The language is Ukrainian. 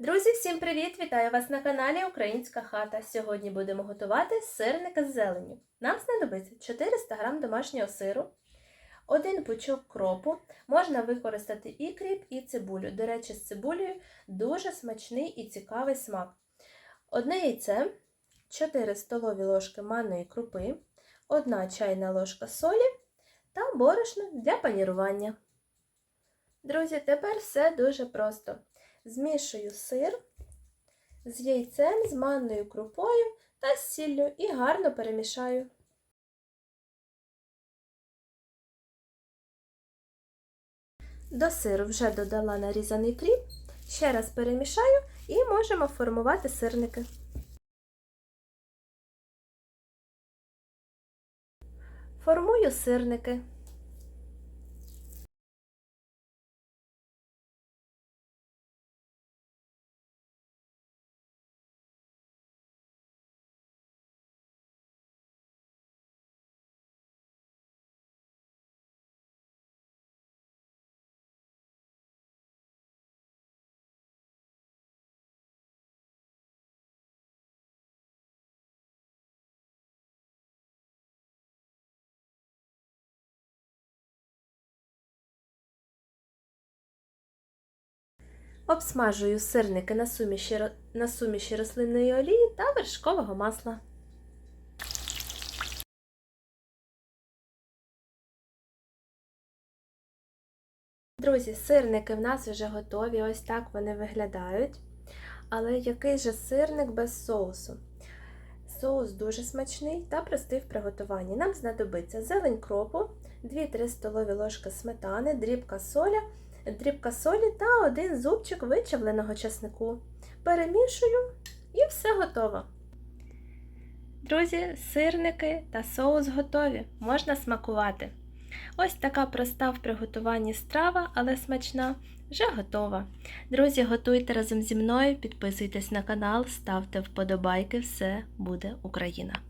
Друзі, всім привіт! Вітаю вас на каналі Українська хата. Сьогодні будемо готувати сирники з зеленню. Нам знадобиться 400 г домашнього сиру, один пучок кропу. Можна використати і кріп, і цибулю. До речі, з цибулею дуже смачний і цікавий смак. Одне яйце, 4 столові ложки манної крупи, 1 чайна ложка солі та борошно для панірування. Друзі, тепер все дуже просто. Змішую сир з яйцем, з манною крупою та з сіллю і гарно перемішаю. До сиру вже додала нарізаний кріп, ще раз перемішаю і можемо формувати сирники. Формую сирники. Обсмажую сирники на суміші, на суміші рослинної олії та вершкового масла. Друзі, сирники в нас вже готові, ось так вони виглядають. Але який же сирник без соусу? Соус дуже смачний та простий в приготуванні. Нам знадобиться зелень кропу, 2-3 столові ложки сметани, дрібка соля дрібка солі та один зубчик вичавленого часнику. Перемішую і все готово. Друзі, сирники та соус готові, можна смакувати. Ось така проста в приготуванні страва, але смачна, вже готова. Друзі, готуйте разом зі мною, підписуйтесь на канал, ставте вподобайки, все буде Україна!